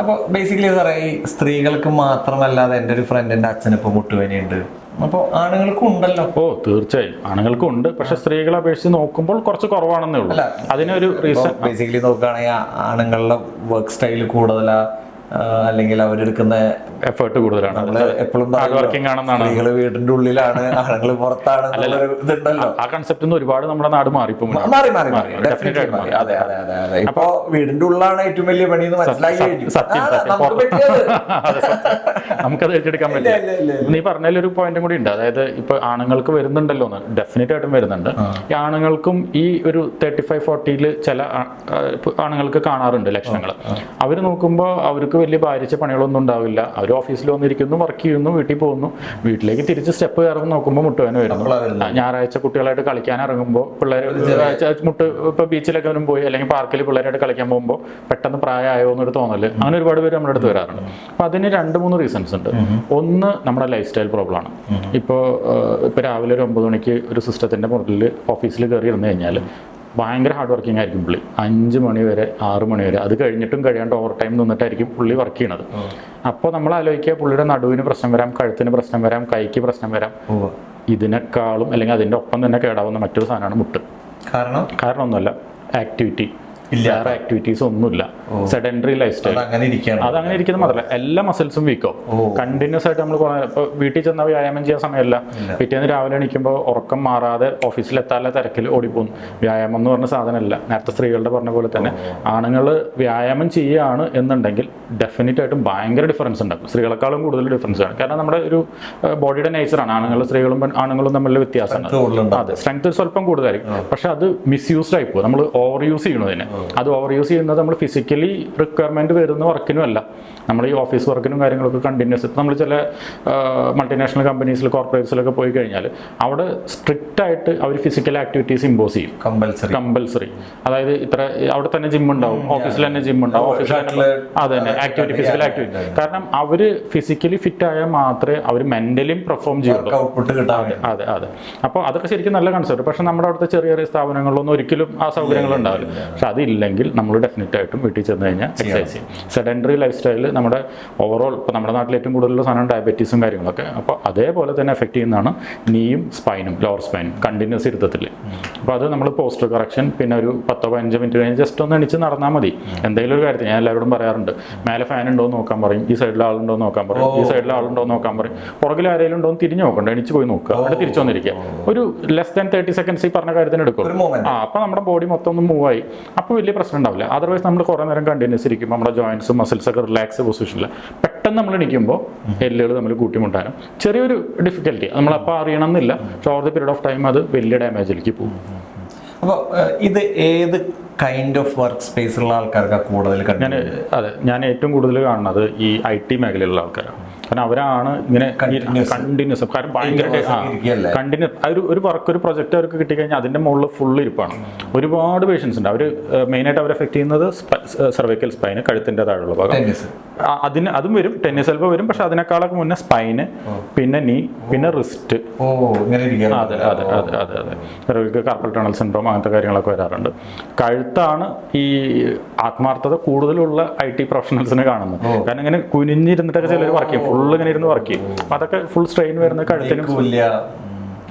അപ്പൊ ബേസിക്കലി സാറേ ഈ സ്ത്രീകൾക്ക് മാത്രമല്ലാതെ എന്റെ ഒരു ഫ്രണ്ടിന്റെ അച്ഛന് ഇപ്പൊ മുട്ടുവേനയുണ്ട്. അപ്പൊ ആണുങ്ങൾക്കും ഉണ്ടല്ലോ. ഓ തീർച്ചയായും. ആണുങ്ങൾക്കും ഉണ്ട്. പക്ഷെ സ്ത്രീകളെ അപേക്ഷിച്ച് നോക്കുമ്പോൾ കുറച്ച് കുറവാണെന്നേ ഉള്ളൂ. അതിനൊരു റീസൺ ബേസിക്കലി നോക്കുകയാണെങ്കിൽ ആണുങ്ങളുടെ വർക്ക് സ്റ്റൈൽ കൂടുതലാ. ആ, അല്ലെങ്കിൽ അവരെടുക്കുന്ന എഫേർട്ട് കൂടുതലാണ്. നമ്മൾ എപ്പോഴും സ്ത്രീകൾ വീടിന്റെ ഉള്ളിലാണ് ആണുങ്ങൾ പുറത്താണ് ഇതുണ്ടല്ലോ. ആ കൺസെപ്റ്റ് ഒരുപാട് നമ്മുടെ നാട് മാറിപ്പോ മാറി മാറി മാറി അതെ അതെ അതെ അതെ. ഇപ്പൊ വീടിന്റെ ഉള്ളിലാണ് ഏറ്റവും വലിയ പണി എന്ന് മനസ്സിലാക്കി. നമുക്കത് ഏറ്റെടുക്കാൻ പറ്റില്ല. നീ പറഞ്ഞതിൽ ഒരു പോയിന്റും കൂടി ഉണ്ട്. അതായത് ഇപ്പൊ ആണുങ്ങൾക്ക് വരുന്നുണ്ടല്ലോ എന്ന്. ഡെഫിനറ്റ് ആയിട്ടും വരുന്നുണ്ട്. ഈ ആണുങ്ങൾക്കും ഈ ഒരു തേർട്ടി ഫൈവ് ഫോർട്ടിയിൽ ചില ആണുങ്ങൾക്ക് കാണാറുണ്ട് ലക്ഷണങ്ങൾ അവർ നോക്കുമ്പോൾ അവർക്ക് വലിയ ഭാരിച്ച പണികളൊന്നും ഉണ്ടാവില്ല. അവർ ഓഫീസിൽ വന്നിരിക്കുന്നു വർക്ക് ചെയ്യുന്നു വീട്ടിൽ പോകുന്നു. വീട്ടിലേക്ക് തിരിച്ച് സ്റ്റെപ്പ് കയറുന്ന നോക്കുമ്പോൾ മുട്ടുവേന വരുന്നു. ഞായറാഴ്ച കുട്ടികളായിട്ട് കളിക്കാൻ ഇറങ്ങുമ്പോൾ പിള്ളേർ മുട്ട് ഇപ്പൊ ബീച്ചിലൊക്കെ അവരും പോയി അല്ലെങ്കിൽ പാർക്കിൽ പിള്ളേരായിട്ട് കളിക്കാൻ പോകുമ്പോൾ പെട്ടെന്ന് പ്രായമായോ എന്നൊരു തോന്നൽ. അങ്ങനെ ഒരുപാട് പേര് നമ്മുടെ അടുത്ത് വരാറുണ്ട്. അപ്പൊ അതിന് രണ്ട് മൂന്ന് റീസൺസ് ഉണ്ട്. ഒന്ന് നമ്മുടെ ലൈഫ് സ്റ്റൈൽ പ്രോബ്ലം ആണ്. ഇപ്പോൾ ഇപ്പൊ രാവിലെ ഒരു ഒമ്പത് മണിക്ക് ഒരു സിസ്റ്റത്തിന്റെ മുകളിൽ ഓഫീസിൽ കയറി ഇരുന്ന് കഴിഞ്ഞാൽ ഭയങ്കര ഹാർഡ് വർക്കിംഗ് ആയിരിക്കും പുള്ളി. അഞ്ച് മണി വരെ ആറ് മണി വരെ. അത് കഴിഞ്ഞിട്ടും കഴിയാണ്ട് ഓവർ ടൈം നിന്നിട്ടായിരിക്കും പുള്ളി വർക്ക് ചെയ്യണത്. അപ്പോൾ നമ്മൾ ആലോചിക്കുക പുള്ളിയുടെ നടുവിന് പ്രശ്നം വരാം കഴുത്തിന് പ്രശ്നം വരാം കൈക്ക് പ്രശ്നം വരാം. ഇതിനേക്കാളും അല്ലെങ്കിൽ അതിന്റെ ഒപ്പം തന്നെ കേടാവുന്ന മറ്റൊരു സാധനമാണ് മുട്ട്. കാരണം? കാരണം ഒന്നുമല്ല ആക്ടിവിറ്റി ഇല്ല. വേറെ ആക്ടിവിറ്റീസ് ഒന്നുമില്ല. സെഡൻഡറി ലൈഫ് സ്റ്റൈൽ അത് അങ്ങനെ ഇരിക്കുകയാണ്. അത് അങ്ങനെ ഇരിക്കുന്നത് മാത്രമല്ല. എല്ലാ മസിൽസും വീക്കോ കണ്ടിന്യൂസ് ആയിട്ട് നമ്മൾ വീട്ടിൽ ചെന്നാൽ വ്യായാമം ചെയ്യാൻ സമയമല്ല. പിറ്റേന്ന് രാവിലെ എണീക്കുമ്പോൾ ഉറക്കം മാറാതെ ഓഫീസിൽ എത്താനുള്ള തിരക്കിൽ ഓടിപ്പോകും വ്യായാമം എന്ന് പറഞ്ഞ സാധനമല്ല. നേരത്തെ സ്ത്രീകളുടെ പറഞ്ഞ പോലെ തന്നെ. ആണുങ്ങൾ വ്യായാമം ചെയ്യുകയാണ് എന്നുണ്ടെങ്കിൽ ഡെഫിനറ്റ് ആയിട്ടും ഭയങ്കര ഡിഫറൻസ് ഉണ്ടാകും. സ്ത്രീകളെക്കാളും കൂടുതൽ ഡിഫറൻസ് ആണ്. കാരണം നമ്മുടെ ഒരു ബോഡിയുടെ നേച്ചറാണ് ആണുങ്ങളും സ്ത്രീകളും ആണുങ്ങളും തമ്മിലുള്ള വ്യത്യാസമാണ് അതെ. സ്ട്രെങ്ത് സ്വല്പം കൂടുതലായിരിക്കും. പക്ഷെ അത് മിസ്യൂസ്ഡ് ആയി പോകും. നമ്മൾ ഓവർ യൂസ് ചെയ്യണതിന് അത് ഓവർ യൂസ് ചെയ്യുന്നത് നമ്മൾ ഫിസിക്കലി റിക്വയർമെന്റ് വരുന്ന വർക്കിനും അല്ല. നമ്മൾ ഈ ഓഫീസ് വർക്കിനും കാര്യങ്ങളൊക്കെ കണ്ടിന്യൂസ് നമ്മൾ ചില മൾട്ടിനാഷണൽ കമ്പനീസിൽ കോർപ്പറേറ്റ്സിലൊക്കെ പോയി കഴിഞ്ഞാൽ അവിടെ സ്ട്രിക്റ്റ് ആയിട്ട് അവർ ഫിസിക്കൽ ആക്ടിവിറ്റീസ് ഇമ്പോസ് ചെയ്യും. കമ്പൽസറി കമ്പൽസറി അതായത് ഇത്ര അവിടെ തന്നെ ജിം ഉണ്ടാവും. ഓഫീസിൽ തന്നെ ജിം ഉണ്ടാവും. ഓഫീസിൽ തന്നെ അതെ തന്നെ. ആക്ടിവിറ്റി ഫിസിക്കൽ ആക്ടിവിറ്റി കാരണം അവർ ഫിസിക്കലി ഫിറ്റ് ആയാൽ മാത്രമേ അവർ മെന്റലിയും പെർഫോം ചെയ്യുള്ളൂ. വേണ്ടി. അതെ അതെ അപ്പോൾ അതൊക്കെ ശരിക്കും നല്ല കൺസെപ്റ്റ് പക്ഷെ നമ്മുടെ അവിടുത്തെ ചെറിയ ചെറിയ സ്ഥാപനങ്ങളിലൊന്നും ഒരിക്കലും ആ സൗകര്യങ്ങൾ ഉണ്ടാവില്ല. പക്ഷെ അതില്ലെങ്കിൽ നമ്മൾ ഡെഫിനറ്റ് ആയിട്ടും വീട്ടിൽ ചെന്ന് കഴിഞ്ഞാൽ എക്സസൈസ് ചെയ്യും. സെഡൻഡറി ലൈഫ് സ്റ്റൈൽ നമ്മുടെ ഓവറോൾ ഇപ്പോൾ നമ്മുടെ നാട്ടിൽ ഏറ്റവും കൂടുതലുള്ള സാധനം ഡയബറ്റീസും കാര്യങ്ങളൊക്കെ. അപ്പോൾ അതേപോലെ തന്നെ എഫക്റ്റ് ചെയ്യുന്നതാണ് നീയും സ്പൈനും ലോവർ സ്പൈനും കണ്ടിന്യൂസ് ഇരുത്തത്തിൽ. അപ്പോൾ അത് നമ്മൾ പോസ്റ്റർ കറക്ഷൻ പിന്നെ ഒരു പത്തോ പതിനഞ്ചോ മിനിറ്റ് കഴിഞ്ഞ് ജസ്റ്റ് ഒന്ന് എണിച്ച് നടന്നാൽ മതി. എന്തെങ്കിലും ഒരു കാര്യത്തിൽ ഞാൻ എല്ലാവരോടും പറയാറുണ്ട്. മേലെ ഫാൻ ഉണ്ടോ എന്ന് നോക്കാൻ പറയും. ഈ സൈഡിൽ ആളുണ്ടോ എന്ന് നോക്കാൻ പറയും. ഈ സൈഡിൽ ആളുണ്ടോ എന്ന് നോക്കാൻ പറയും. പുറകിൽ ആരെങ്കിലും ഉണ്ടോ എന്ന് തിരിഞ്ഞ് നോക്കണ്ട. എണിച്ച് പോയി നോക്കുക. അവിടെ തിരിച്ചു വന്നിരിക്കുക. ഒരു ലെസ് ദാൻ തേർട്ടി സെക്കൻഡ്സ് ഈ പറഞ്ഞ കാര്യത്തിന് എടുക്കും. ആ അപ്പോൾ നമ്മുടെ ബോഡി മൊത്തം ഒന്ന് മൂവ് ആയി. അപ്പോൾ വലിയ പ്രശ്നം ഉണ്ടാവില്ല. അതർവൈസ് നമ്മൾ കുറേ നേരം കണ്ടിന്യൂസ് ഇരിക്കുമ്പോൾ നമ്മുടെ ജോയിൻസും മസിൽസ് ഒക്കെ റിലാക്സ് പൊസിഷനിൽ പെട്ടെന്ന് നമ്മൾ എണീക്കുമ്പോൾ എല്ലുകൾ നമ്മൾ കൂട്ടിമുട്ടാനും ചെറിയൊരു ഡിഫിക്കൽറ്റി നമ്മളപ്പോൾ അറിയണമെന്നില്ല പക്ഷേ over the period of time അത് വലിയ ഡാമേജിലേക്ക് പോകും. അപ്പോൾ ഇത് ഏത് കൈൻഡ് ഓഫ് വർക്ക് സ്പേസിലുള്ള ആൾക്കാർക്ക് കൂടുതൽ ഞാൻ അതെ ഞാൻ ഏറ്റവും കൂടുതൽ കാണുന്നത് ഈ ഐ ടി മേഖലയിലുള്ള ആൾക്കാരാണ്. കാരണം അവരാണ് ഇങ്ങനെ കണ്ടിന്യൂസ് കാരണം ഭയങ്കര കണ്ടിന്യൂ ഒരു ഒരു വർക്ക് ഒരു പ്രൊജക്റ്റ് അവർക്ക് കിട്ടിക്കഴിഞ്ഞാൽ അതിന്റെ മുകളിൽ ഫുൾ ഇരിപ്പാണ്. ഒരുപാട് പേഷ്യൻസ് ഉണ്ട്. അവർ മെയിനായിട്ട് അവർ എഫക്ട് ചെയ്യുന്നത് സെർവൈക്കൽ സ്പൈന് കഴുത്തിന്റെ താഴെയുള്ള ഭാഗം. അതിന് അതും വരും. ടെന്നീസ് എൽബോ വരും. പക്ഷെ അതിനേക്കാളൊക്കെ മുന്നേ സ്പൈന് പിന്നെ നീ പിന്നെ റിസ്റ്റ് അതെ അതെ അതെ അതെ അതെ. ചിലർക്ക് കാർപ്പൽ ടണൽ സിൻഡ്രോം അങ്ങനത്തെ കാര്യങ്ങളൊക്കെ വരാറുണ്ട്. കഴുത്താണ് ഈ ആത്മാർത്ഥത കൂടുതലുള്ള ഐ ടി പ്രൊഫഷണൽസിനെ കാണുന്നത്. കാരണം ഇങ്ങനെ കുനിഞ്ഞിരുന്നിട്ടൊക്കെ ചിലർ വർക്ക് ചെയ്യും. ഫുൾ ഇങ്ങനെ ഇരുന്ന് വർക്ക് ചെയ്യും. അപ്പൊ അതൊക്കെ ഫുൾ സ്ട്രെയിൻ വരുന്ന കഴുത്തിനും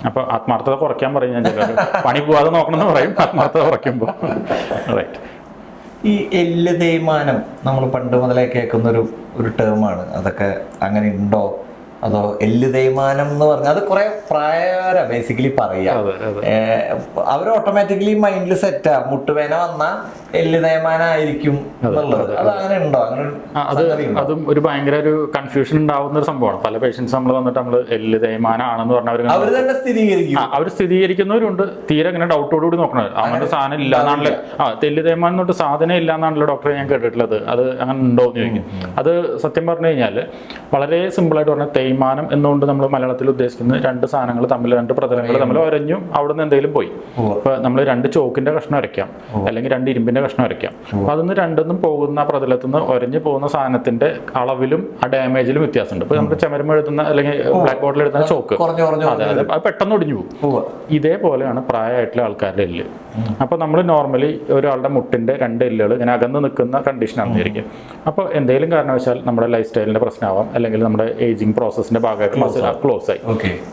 അപ്പൊ ആത്മാർത്ഥത കുറയ്ക്കാൻ പറയും ഞാൻ ചിലർ പണി പോവാതെ നോക്കണം എന്ന് പറയും ആത്മാർത്ഥത കുറയ്ക്കുമ്പോൾ റൈറ്റ് ഈ എല്ല് തേയ്മാനം നമ്മൾ പണ്ട് മുതലേ കേൾക്കുന്ന ഒരു ഒരു ടേമാണ് അതൊക്കെ അങ്ങനെ ഉണ്ടോ? അതോ എല്ല് തേയ്മാനം എന്ന് പറഞ്ഞാൽ അത് കുറെ പ്രായവരാ ബേസിക്കലി പറയാ. അതെ, അതെ. അവർ ഓട്ടോമാറ്റിക്കലി മൈൻഡിൽ സെറ്റാ മുട്ടുവേന വന്നാ എല്ല് തേയ്മാനായിരിക്കും എന്നുള്ളത്. അത്. അങ്ങനെ ഉണ്ടോ? അങ്ങനെ ഒരു അത് അതും ഒരു ഭയങ്കര ഒരു കൺഫ്യൂഷൻ ഉണ്ടാവുന്ന ഒരു സംഭവമാണ്. പല പേഷ്യൻസ് നമ്മൾ വന്നിട്ട് നമ്മൾ എല്ല് തേയ്മാനാണെന്ന് പറഞ്ഞ അവർ അവർ തന്നെ സ്ഥിരീകരിക്കും. അവർ സ്ഥിരീകരിക്കുന്നവരുണ്ട്. തീരെ അങ്ങനെ ഡൗട്ടോടുകൂടി നോക്കണത് അങ്ങനെ സാധനം ഇല്ല എന്നാണല്ലോ? ആ തെല്ല് തേയ്മാനം തൊട്ട് സാധനം ഇല്ല എന്നാണല്ലോ ഡോക്ടറെ ഞാൻ കേട്ടിട്ടുള്ളത്. അത് അങ്ങനെ ഉണ്ടോ എന്ന് ചോദിക്കും. അത് സത്യം പറഞ്ഞു കഴിഞ്ഞാൽ വളരെ സിമ്പിളായിട്ട് പറഞ്ഞാൽ തേയ്മാനം എന്നുകൊണ്ട് നമ്മൾ മലയാളത്തിൽ ഉദ്ദേശിക്കുന്നത് രണ്ട് സാധനങ്ങൾ തമ്മിൽ രണ്ട് പ്രതലങ്ങൾ തമ്മിൽ ഒരഞ്ഞു അവിടെ നിന്ന് എന്തെങ്കിലും പോയി. അപ്പൊ ഇപ്പൊ നമ്മൾ രണ്ട് ചോക്കിന്റെ കഷ്ണം അരയ്ക്കാം. അല്ലെങ്കിൽ രണ്ട് ഇരുമ്പിന്റെ എല്ലിന്റെ കഷ്ണം വരയ്ക്കാം അപ്പൊ അതിന്ന് രണ്ടൊന്നും പോകുന്ന പ്രതലത്തിൽ നിന്ന് ഒരഞ്ഞു പോകുന്ന സാധനത്തിന്റെ അളവിലും ആ ഡാമേജിലും വ്യത്യാസമുണ്ട്. ഇപ്പൊ നമുക്ക് ചമരം എഴുതുന്ന അല്ലെങ്കിൽ ബ്ലാക്ക് ബോർഡിൽ എഴുതുന്ന ചോക്ക്. അതെ അതെ. അത് പെട്ടെന്ന് ഒടിഞ്ഞു പോകും. ഇതേപോലെയാണ് പ്രായമായിട്ടുള്ള ആൾക്കാരുടെ എല്ല്. അപ്പോൾ നമ്മൾ നോർമലി ഒരാളുടെ മുട്ടിന്റെ രണ്ട് എല്ലുകൾ ഇങ്ങനെ അകന്ന് നിൽക്കുന്ന കണ്ടീഷനാണെന്ന് വിചാരിക്കും അപ്പോൾ എന്തെങ്കിലും കാരണവശാൽ നമ്മുടെ ലൈഫ് സ്റ്റൈലിന്റെ പ്രശ്നമാവാം. അല്ലെങ്കിൽ നമ്മുടെ ഏജിങ് പ്രോസസിന്റെ ഭാഗമായിട്ട് മസിൽ ക്ലോസ് ആയി.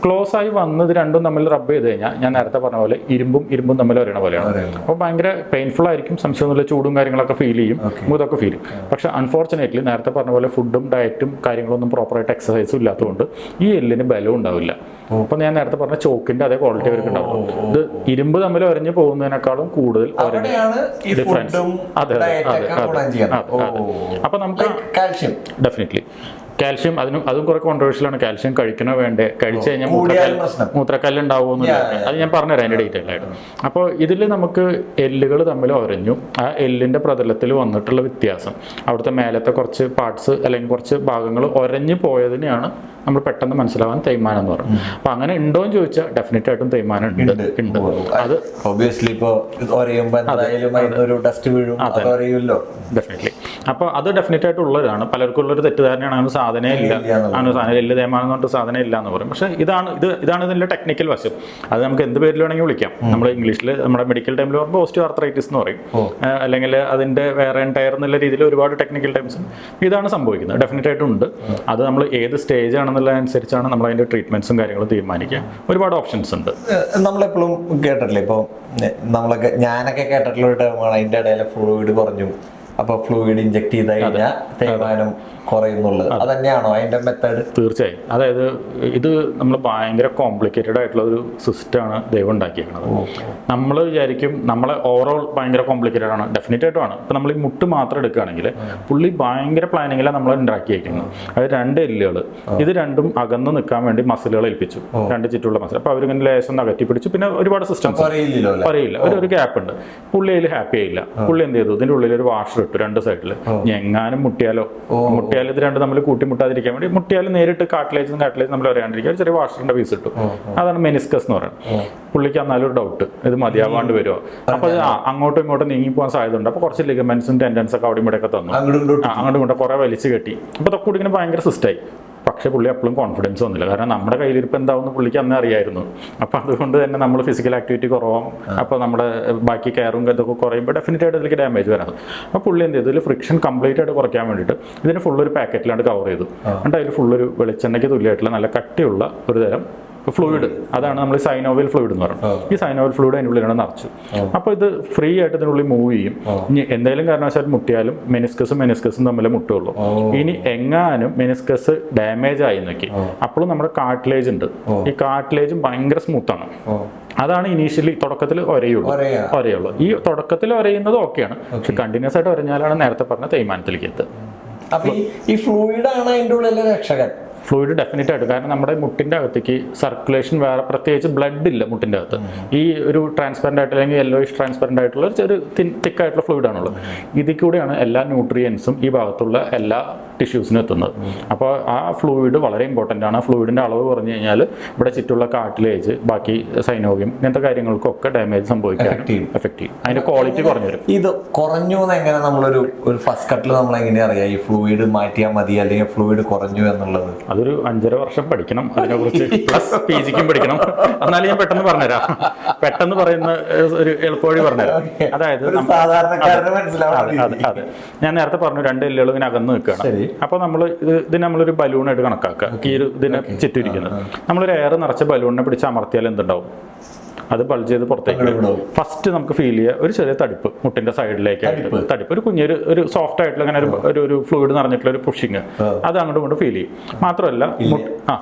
ക്ലോസ് ആയി വന്നത് രണ്ടും തമ്മിൽ റബ്ബ് ചെയ്ത് കഴിഞ്ഞാൽ ഞാൻ നേരത്തെ പറഞ്ഞ പോലെ ഇരുമ്പും ഇരുമ്പും തമ്മിൽ ഒരേണ പോലെയാണ്. അപ്പൊ അപ്പോൾ ഭയങ്കര പെയിൻഫുൾ ആയിരിക്കും സംശയമൊന്നുമില്ല ചൂടും കാര്യങ്ങളൊക്കെ ഫീൽ ചെയ്യും. ഇതൊക്കെ ഫീൽ ചെയ്യും. പക്ഷെ അൺഫോർച്ചുനേറ്റ്ലി നേരത്തെ പറഞ്ഞ പോലെ ഫുഡും ഡയറ്റും കാര്യങ്ങളൊന്നും പ്രോപ്പറായിട്ട് എക്സസൈസും ഇല്ലാത്തതുകൊണ്ട് ഈ എല്ലിന് ബലം ഉണ്ടാവില്ല. അപ്പൊ ഞാൻ നേരത്തെ പറഞ്ഞ ചോക്കിന്റെ അതേ ക്വാളിറ്റി അവർക്ക് ഉണ്ടാവും. ഇത് ഇരുമ്പ് തമ്മിൽ ഒരഞ്ഞു പോകുന്നതിനേക്കാളും കൂടുതൽ ഡിഫറൻസ് അതെ, അതെ, അതെ. അപ്പൊ നമുക്ക് കാൽഷ്യം ഡെഫിനറ്റ്ലി കാൽഷ്യം അതിനും അതും കുറെ കോൺട്രവേഴ്ഷ്യലാണ് കാൽഷ്യം കഴിക്കണോ വേണ്ടേ? കഴിച്ചു കഴിഞ്ഞാൽ മൂത്രക്കല്ല്. മൂത്രക്കല്ല് ഉണ്ടാവുമെന്ന്. അത് ഞാൻ പറഞ്ഞുതരാം അതിന്റെ ഡീറ്റെയിൽ ആയിട്ട്. അപ്പോൾ ഇതിൽ നമുക്ക് എല്ലുകൾ തമ്മിൽ ഒരഞ്ഞു. ആ എല്ലിന്റെ പ്രതലത്തിൽ വന്നിട്ടുള്ള വ്യത്യാസം. അവിടുത്തെ മേലത്തെ കുറച്ച് പാർട്സ് അല്ലെങ്കിൽ കുറച്ച് ഭാഗങ്ങൾ ഒരഞ്ഞു പോയതിനെയാണ് നമ്മൾ പെട്ടെന്ന് മനസ്സിലാവാൻ തേയ്മാനം എന്ന് പറയും അപ്പൊ അങ്ങനെ ഉണ്ടോ എന്ന് ചോദിച്ചാൽ ഡെഫിനറ്റ് ആയിട്ടും തേയ്മാനം ഉണ്ട്. ഉണ്ട്. അത് ഒബിയസ്ലി ഇപ്പോൾ ഡെഫിനറ്റ്ലി അപ്പോൾ അത് ഡെഫിനറ്റ് ആയിട്ട് ഉള്ളതാണ് പലർക്കും ഉള്ളൊരു തെറ്റിദ്ധാരണയാണ്. അങ്ങനെ സാധനമേ ഇല്ല. അങ്ങനെ സാധനം എല്ല് തേമാനം പറഞ്ഞിട്ട് സാധനം ഇല്ല എന്ന് പറയും. പക്ഷേ ഇതാണ് ഇത് ഇതാണ് ഇതിന്റെ ടെക്നിക്കൽ വശം. അത് നമുക്ക് എന്ത് പേരിൽ വേണമെങ്കിൽ വിളിക്കാം. നമ്മൾ ഇംഗ്ലീഷിൽ നമ്മുടെ മെഡിക്കൽ ടൈമിൽ പറയുമ്പോൾ ഓസ്റ്റോ ആർത്രൈറ്റിസ് എന്ന് പറയും. അല്ലെങ്കിൽ അതിന്റെ വേറെ ടയർ എന്നുള്ള രീതിയിൽ ഒരുപാട് ടെക്നിക്കൽ ടൈംസ് ഇതാണ് സംഭവിക്കുന്നത്. ഡെഫിനറ്റ് ആയിട്ടും ഉണ്ട്. അത് നമ്മൾ ഏത് സ്റ്റേജ് ആണെന്നുള്ളതനുസരിച്ചാണ് നമ്മൾ അതിന്റെ ട്രീറ്റ്മെന്റ്സും കാര്യങ്ങളും തീരുമാനിക്കുക. ഒരുപാട് ഓപ്ഷൻസ് ഉണ്ട്. നമ്മളെപ്പോഴും കേട്ടിട്ടില്ലേ? ഇപ്പൊ ഏഹ് നമ്മളൊക്കെ ഞാനൊക്കെ കേട്ടിട്ടുള്ള ഒരു ടേമാണ് അതിന്റെ ഇടയിലെ ഫ്ലൂയിഡ് കുറഞ്ഞു. അപ്പൊ ഫ്ലൂയിഡ് ഇഞ്ചെക്ട് ചെയ്ത് കഴിഞ്ഞാൽ തേയ്മാനം കുറയുന്നുള്ളത്. അതന്നെയാണോ തന്നെയാണോ അതിന്റെ മെത്തേഡ് തീർച്ചയായും. അതായത് ഇത് നമ്മൾ ഭയങ്കര കോംപ്ലിക്കേറ്റഡ് ആയിട്ടുള്ള ഒരു സിസ്റ്റമാണ് ദൈവം ഉണ്ടാക്കിയിരിക്കുന്നത് നമ്മൾ വിചാരിക്കും നമ്മളെ ഓവറോൾ ഭയങ്കര കോംപ്ലിക്കേറ്റഡ് ആണ്. ഡെഫിനറ്റ് ആയിട്ടും ആണ്. ഇപ്പം നമ്മൾ ഈ മുട്ട് മാത്രം എടുക്കുകയാണെങ്കിൽ പുള്ളി ഭയങ്കര പ്ലാനിങ്ങിലാണ് നമ്മൾ ഉണ്ടാക്കിയിരിക്കുന്നത് അത് രണ്ട് എല്ലുകൾ ഇത് രണ്ടും അകന്ന് നിൽക്കാൻ വേണ്ടി മസിലുകൾ ഏൽപ്പിച്ചു. രണ്ട് ചുറ്റുള്ള മസിൽ അപ്പോൾ അവരിങ്ങനെ ലേശം നകറ്റി അകറ്റി പിടിച്ചു പിന്നെ ഒരുപാട് സിസ്റ്റംസ് അറിയില്ല. ഒരു ഒരു ഗ്യാപ്പ് ഉണ്ട്. പുള്ളി അതിൽ ഹാപ്പി ആയില്ല. പുള്ളി എന്ത് ചെയ്തു? ഇതിന്റെ ഉള്ളിൽ ഒരു വാഷർ ഇട്ടു രണ്ട് സൈഡിൽ എങ്ങാനും മുട്ടിയാലോ? മുട്ടിയാലോ ഇത് രണ്ട് നമ്മൾ കൂട്ടി മുട്ടാതിരിക്കാൻ വേണ്ടി മുട്ടിയാലും നേരിട്ട് കാട്ടിലേജും കാട്ടിലേജും നമ്മൾ അറിയാണ്ടിരിക്കാൻ ചെറിയ വാഷറിന്റെ പീസ് ഇട്ടു. അതാണ് മെനിസ്കസ് എന്ന് പറയുന്നത്. പുള്ളിക്ക് എന്നാലും ഒരു ഡൗട്ട് ഇത് മതിയാവാണ്ട് വരുമോ അപ്പൊ അങ്ങോട്ടും ഇങ്ങോട്ടും നീങ്ങി പോകാൻ സാധ്യത ഉണ്ട് അപ്പൊ കുറച്ച് ലിഗമെന്റ്സും ടെൻഡൻസ് ഒക്കെ അവിടെ ഇവിടെ ഒക്കെ തന്നു. അങ്ങോട്ടും ഇങ്ങോട്ടും ആ, അങ്ങോട്ടും ഇങ്ങോട്ടും കുറെ വലിച്ചു കെട്ടി. അപ്പൊ ഇതൊക്കെ കൂടി ഇങ്ങനെ ഭയങ്കര സിസ്റ്റായി പക്ഷെ പുള്ളി അപ്പോഴും കോൺഫിഡൻസ് വന്നില്ല. കാരണം നമ്മുടെ കയ്യിലിരിപ്പ് എന്താവുന്ന പുള്ളിക്ക് അന്നേ അറിയായിരുന്നു. അപ്പോൾ അതുകൊണ്ട് തന്നെ നമ്മൾ ഫിസിക്കൽ ആക്ടിവിറ്റി കുറവും അപ്പോൾ നമ്മുടെ ബാക്കി കെയറും ഇതൊക്കെ കുറയുമ്പോൾ ഡെഫിനറ്റ് ആയിട്ട് ഇതിലേക്ക് ഡാമേജ് വരാം. അപ്പോൾ പുള്ളി എന്ത് ചെയ്തു? ഇതിൽ ഫ്രിക്ഷൻ കംപ്ലീറ്റ് ആയിട്ട് കുറയ്ക്കാൻ വേണ്ടിയിട്ട് ഇതിന് ഫുൾ ഒരു പാക്കറ്റിലാണ് കവർ ചെയ്തു. എന്നിട്ട് അതിൽ ഫുൾ ഒരു വെളിച്ചെണ്ണയ്ക്ക് തുല്യമായിട്ടുള്ള നല്ല കട്ടിയുള്ള ഒരു തരം ഫ്ലൂയിഡ് അതാണ് നമ്മൾ സൈനോവൽ ഫ്ലൂയിഡ് എന്ന് പറയുന്നത്. ഈ സൈനോവൽ ഫ്ലൂയിഡ് അതിന്റെ ഉള്ളിലാണ് നിറച്ചു അപ്പോൾ ഇത് ഫ്രീ ആയിട്ട് ഇതിനുള്ളിൽ മൂവ് ചെയ്യും. ഇനി എന്തെങ്കിലും കാരണവശാൽ മുട്ടിയാലും മെനിസ്കസും മെനിസ്കസും തമ്മിൽ മുട്ടുള്ളൂ. ഇനി എങ്ങാനും മെനിസ്കസ് ഡാമേജ് ആയി നോക്കി അപ്പോഴും നമ്മുടെ കാർട്ടിലേജ് ഉണ്ട്. ഈ കാർട്ടിലേജും ഭയങ്കര സ്മൂത്താണ് അതാണ് ഇനീഷ്യലി തുടക്കത്തിൽ ഒരയുള്ളൂ. ഒരയുള്ളു. ഈ തുടക്കത്തിൽ ഒരയുന്നത് ഓക്കെയാണ്. പക്ഷെ കണ്ടിന്യൂസ് ആയിട്ട് ഒരഞ്ഞാലാണ് നേരത്തെ പറഞ്ഞ തേയ്മാനത്തിലേക്ക് എത്തുക. അപ്പൊ ഈ- ഫ്ലൂയിഡ് ആണ് അതിന്റെ ഉള്ളിലെ രക്ഷകൻ. ഫ്ലൂയിഡ് ഡെഫിനറ്റ് ആയിട്ട്. കാരണം നമ്മുടെ മുട്ടിന്റെ അകത്തേക്ക് സർക്കുലേഷൻ വേറെ പ്രത്യേകിച്ച് ബ്ലഡ് ഇല്ല മുട്ടിന്റെ അകത്ത്. ഈ ഒരു ട്രാൻസ്പെറന്റ് ആയിട്ട് അല്ലെങ്കിൽ യെല്ലോയിഷ് ട്രാൻസ്പെറന്റ് ആയിട്ടുള്ള ഒരു ചെറിയ തിൻ തിക്ക് ആയിട്ടുള്ള ഫ്ലൂയിഡ് ആണുള്ളത്. ഇതിൽ കൂടെയാണ് എല്ലാ ന്യൂട്രിയൻസും ഈ ഭാഗത്തുള്ള എല്ലാ ടിഷ്യൂസിനും എത്തുന്നത്. അപ്പോൾ ആ ഫ്ലൂയിഡ് വളരെ ഇമ്പോർട്ടന്റ് ആണ്. ആ ഫ്ലൂയിഡിന്റെ അളവ് പറഞ്ഞു കഴിഞ്ഞാൽ ഇവിടെ ചുറ്റുള്ള കാട്ടിലേജ് ബാക്കി സൈനോഗ്യം ഇങ്ങനത്തെ കാര്യങ്ങൾക്കൊക്കെ ഡാമേജ് സംഭവിക്കാൻ. എഫക്ട് ചെയ്യും. അതിന്റെ ക്വാളിറ്റി കുറഞ്ഞു വരും. ഇത് കുറഞ്ഞു എങ്ങനെ നമ്മളൊരു ഒരു ഫസ്റ്റ് കട്ടിൽ നമ്മൾ എങ്ങനെ അറിയാം? ഈ ഫ്ലൂയിഡ് മാറ്റിയാൽ മതി അല്ലെങ്കിൽ ഫ്ലൂയിഡ് കുറഞ്ഞു എന്നുള്ളത്? അതൊരു അഞ്ചര വർഷം പഠിക്കണം. അതിനെക്കുറിച്ച് പ്ലസ് പി ജിക്കും പഠിക്കണം. എന്നാലും ഞാൻ പെട്ടെന്ന് പറഞ്ഞുതരാം. പെട്ടെന്ന് പറയുന്ന ഒരു എളുപ്പവഴി പറഞ്ഞുതരാം. അതായത് ഞാൻ നേരത്തെ പറഞ്ഞു രണ്ട് എല്ലുകൾ ഇങ്ങനെ അകന്ന് നിൽക്കുകയാണ്. ശരി. അപ്പോൾ നമ്മൾ ഇത് ഇതിന് നമ്മളൊരു ബലൂണായിട്ട് കണക്കാക്കുക. ഈ ഒരു ഇതിനെ ചുറ്റിരിക്കുന്നത് നമ്മളൊരു എയർ നിറച്ച ബലൂണിനെ പിടിച്ച് അമർത്തിയാൽ എന്തുണ്ടാവും? അത് ബൾജ് ചെയ്ത് പുറത്തേക്ക് ഫസ്റ്റ് നമുക്ക് ഫീൽ ചെയ്യുക ഒരു ചെറിയ തടിപ്പ് മുട്ടിന്റെ സൈഡിലേക്ക് തടിപ്പ്. ഒരു കുഞ്ഞൊരു ഒരു സോഫ്റ്റ് ആയിട്ടുള്ള അങ്ങനെ ഒരു ഒരു ഒരു ഫ്ലൂയിഡ് നിറഞ്ഞിട്ടുള്ള ഒരു പുഷിങ് അത് അങ്ങോട്ടും ഇങ്ങോട്ടും ഫീൽ ചെയ്യും. മാത്രമല്ല ആ.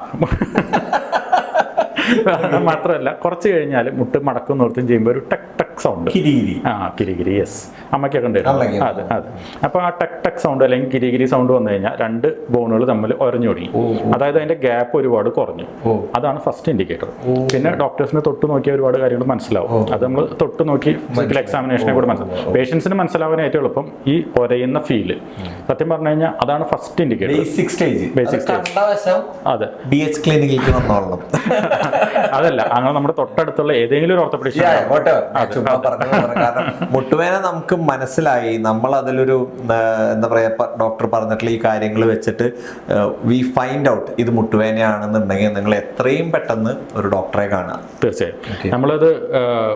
മാത്രമല്ല കുറച്ച് കഴിഞ്ഞാൽ മുട്ട് മടക്കും നിർത്തും ചെയ്യുമ്പോൾ ഒരു ടക് ടക് സൗണ്ട് കിരികിരി. ആ കിരികിരി യെസ് അമ്മയ്ക്കൊക്കെ ഉണ്ടായിരുന്നു. അതെ അതെ. അപ്പൊ ആ ടക് ടക് സൗണ്ട് അല്ലെങ്കിൽ കിരികിരി സൗണ്ട് വന്നു കഴിഞ്ഞാൽ രണ്ട് ബോണുകൾ തമ്മിൽ ഒരഞ്ഞു തുടങ്ങി. അതായത് അതിന്റെ ഗ്യാപ്പ് ഒരുപാട് കുറഞ്ഞു. അതാണ് ഫസ്റ്റ് ഇൻഡിക്കേറ്റർ പിന്നെ ഡോക്ടേഴ്സിന് തൊട്ട് നോക്കിയ ഒരുപാട് കാര്യങ്ങൾ മനസ്സിലാവും. അത് നമ്മൾ തൊട്ട് നോക്കി ഫിസിക്കൽ എക്സാമിനേഷനെ കൂടെ മനസ്സിലാവും. പേഷ്യൻസിന് മനസ്സിലാവാൻ ഏറ്റവും എളുപ്പം ഈ ഒരയുന്ന ഫീൽ സത്യം പറഞ്ഞു കഴിഞ്ഞാൽ അതാണ് first indicator basic stage stage. കണ്ട അതെ. ബി എച്ച് ക്ലിനിക്കിലേക്ക് വന്നോളണം അതല്ല അങ്ങനെ നമ്മുടെ തൊട്ടടുത്തുള്ള ഏതെങ്കിലും ഒരു ഓർത്തപ്പെടുത്തി മുട്ടുവേന നമുക്ക് മനസ്സിലായി. നമ്മൾ അതിലൊരു എന്താ പറയാ ഡോക്ടർ പറഞ്ഞിട്ടുള്ള ഈ കാര്യങ്ങൾ വെച്ചിട്ട് വി ഫൈൻഡ് ഔട്ട് ഇത് മുട്ടുവേനയാണെന്നുണ്ടെങ്കിൽ നിങ്ങൾ എത്രയും പെട്ടെന്ന് ഒരു ഡോക്ടറെ കാണുക. തീർച്ചയായും. നമ്മളത്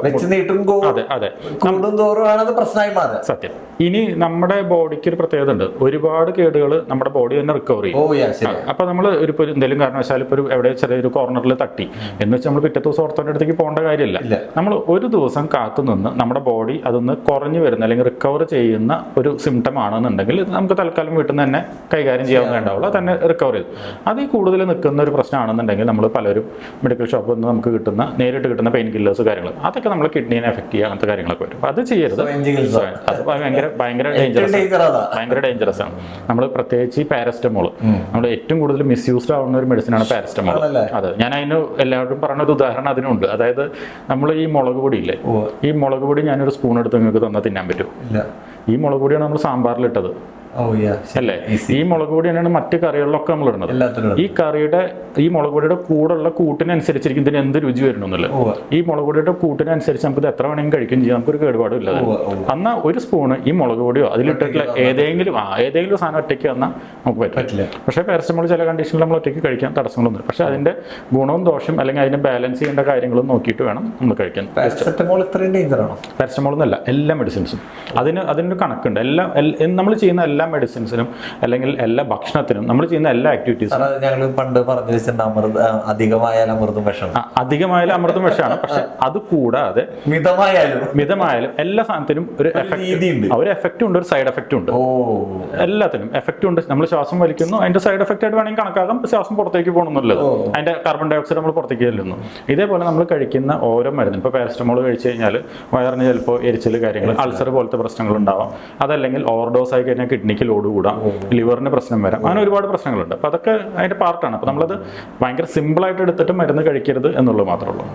വെച്ച് നീട്ടും കൂടും അത് പ്രശ്നമായി മാറുക. സത്യം. ഇനി നമ്മുടെ ബോഡിക്ക് ഒരു പ്രത്യേകത ഉണ്ട്. ഒരുപാട് കേടുകൾ നമ്മുടെ ബോഡി തന്നെ റിക്കവർ ചെയ്യും. ശരി അപ്പൊ നമ്മൾ ഒരു എന്തെങ്കിലും കാരണവശാൽ ഇപ്പൊ ഒരു എവിടെ ചെറിയൊരു കോർണറിൽ തട്ടി. എന്ന് വെച്ചാൽ നമ്മൾ പിറ്റേ ദിവസം ഓർത്തോന്റെ അടുത്തേക്ക് പോകേണ്ട കാര്യമില്ല. നമ്മൾ ഒരു ദിവസം കാത്തു നിന്ന് നമ്മുടെ ബോഡി അതൊന്ന് കുറഞ്ഞു വരുന്ന അല്ലെങ്കിൽ റിക്കവർ ചെയ്യുന്ന ഒരു സിംറ്റം ആണെന്നുണ്ടെങ്കിൽ നമുക്ക് തൽക്കാലം വീട്ടിൽ നിന്ന് തന്നെ കൈകാര്യം ചെയ്യാവുന്നതേണ്ടാവുള്ളൂ തന്നെ റിക്കവർ ചെയ്തു. അതിൽ കൂടുതൽ നിൽക്കുന്ന ഒരു പ്രശ്നമാണെന്നുണ്ടെങ്കിൽ നമ്മൾ പലരും മെഡിക്കൽ ഷോപ്പിൽ നിന്ന് നമുക്ക് കിട്ടുന്ന നേരിട്ട് കിട്ടുന്ന പെയിൻ കില്ലേഴ്സ് കാര്യങ്ങൾ അതൊക്കെ നമ്മൾ കിഡ്നീനെ എഫക്ട് ചെയ്യുക അങ്ങനത്തെ കാര്യങ്ങളൊക്കെ വരും. അത് ചെയ്യരുത്. അത് ഭയങ്കര ഭയങ്കര ഡേഞ്ചറസ്. ഭയങ്കര ഡേഞ്ചറസ് ആണ്. നമ്മൾ പ്രത്യേകിച്ച് ഈ പാരസ്റ്റമോൾ നമ്മൾ ഏറ്റവും കൂടുതൽ മിസ്യൂസ്ഡ് ആവുന്ന ഒരു മെഡിസിൻ ആണ് പാരസ്റ്റമോൾ അതെ. ഞാൻ അതിന് എല്ലാവരും പറഞ്ഞ ഒരു ഉദാഹരണം അതിനുണ്ട്. അതായത് നമ്മൾ ഈ മുളക് പൊടി ഇല്ലേ ഈ മുളക് പൊടി ഞാനൊരു സ്പൂൺ എടുത്ത് നിങ്ങൾക്ക് തന്നാൽ തിന്നാൻ പറ്റും. ഈ മുളക് പൊടിയാണ് നമ്മൾ സാമ്പാറിലിട്ടത്. അല്ലേ? ഈ മുളക് പൊടി തന്നെയാണ് മറ്റ് കറികളിലൊക്കെ നമ്മൾ ഇടുന്നത്. ഈ കറിയുടെ ഈ മുളക് പൊടിയുടെ കൂടുള്ള കൂട്ടിനനുസരിച്ചിരിക്കും ഇതിന് എന്ത് രുചി വരണമെന്നുള്ളത് ഈ മുളക് പൊടിയുടെ കൂട്ടിനനുസരിച്ച് നമുക്ക് ഇത് എത്ര വേണമെങ്കിലും കഴിക്കുകയും ചെയ്യാം. നമുക്കൊരു കേടുപാടും ഇല്ല ഉവ്വ്. അന്നാ ഒരു സ്പൂണ് ഈ മുളക് പൊടിയോ അതിലിട്ടിട്ടുള്ള ഏതെങ്കിലും ആ ഏതെങ്കിലും സാധനം ഒറ്റയ്ക്ക് വന്നാൽ നമുക്ക് പറ്റില്ല. പക്ഷേ പാരസ്റ്റമോൾ ചില കണ്ടീഷനിൽ നമ്മൾ ഒറ്റയ്ക്ക് കഴിക്കാൻ തടസ്സങ്ങളൊന്നും പക്ഷേ അതിന്റെ ഗുണവും ദോഷം അല്ലെങ്കിൽ അതിനെ ബാലൻസ് ചെയ്യേണ്ട കാര്യങ്ങളും നോക്കിയിട്ട് വേണം നമ്മൾ കഴിക്കാൻ. പാരസെറ്റമോൾ ഇത്രയും ഡേഞ്ചർ ആണോ? പാരസ്റ്റമോൾ എന്നല്ല എല്ലാ മെഡിസിൻസും അതിന് അതിനൊരു കണക്കുണ്ട്. എല്ലാം നമ്മൾ ചെയ്യുന്ന എല്ലാ മെഡിസിൻസിനും അല്ലെങ്കിൽ എല്ലാ ഭക്ഷണത്തിനും നമ്മൾ ചെയ്യുന്ന എല്ലാ ആക്ടിവിറ്റീസും ഞങ്ങൾ പണ്ട് പറഞ്ഞു വെച്ചിട്ടുണ്ട് അമൃത അധികമായാലും അമൃതും വിഷം അധികമായാലും അമൃതും വിഷമാണ്. പക്ഷെ അത് കൂടാതെ മിതമായാലും. മിതമായാലും എല്ലാ സാധനത്തിനും ഒരു. എഫക്റ്റ് ഒരു എഫക്റ്റ് ഉണ്ട് ഒരു സൈഡ് എഫക്റ്റ് ഉണ്ട്. ഓ. എല്ലാത്തിനും എഫക്റ്റ് ഉണ്ട്. നമ്മൾ ശ്വാസം വലിക്കുന്നു അതിന്റെ സൈഡ് എഫക്റ്റ് ആയിട്ട് വേണമെങ്കിൽ കണക്കാക്കാം. ശ്വാസം പുറത്തേക്ക് പോകണമെന്നുള്ളത്. അതിന്റെ കാർബൺ ഡൈ ഓക്സൈഡ് നമ്മൾ പുറത്തേക്ക് ചെല്ലുന്നു. ഇതേപോലെ നമ്മൾ കഴിക്കുന്ന ഓരോ മരുന്നും ഇപ്പോൾ പാരസ്റ്റമോൾ കഴിച്ചു കഴിഞ്ഞാൽ വയറിന് ചിലപ്പോൾ എരിച്ചിൽ കാര്യങ്ങൾ അൾസർ പോലത്തെ പ്രശ്നങ്ങൾ ഉണ്ടാവാം. അതല്ലെങ്കിൽ ഓവർഡോസ് ആയി കഴിഞ്ഞാൽ കിഡ്നിക്ക് ലോഡ് കൂടാം ലിവറിന് പ്രശ്നം വരാം. അങ്ങനെ ഒരുപാട് പ്രശ്നങ്ങളുണ്ട്. അപ്പോൾ അതൊക്കെ അതിന്റെ പാർട്ടാണ് അപ്പോൾ നമ്മളത് ഭയങ്കര സിമ്പിളായിട്ട് എടുത്തിട്ട് മരുന്ന് കഴിക്കരുത് എന്നുള്ളത് മാത്രമേ ഉള്ളൂ.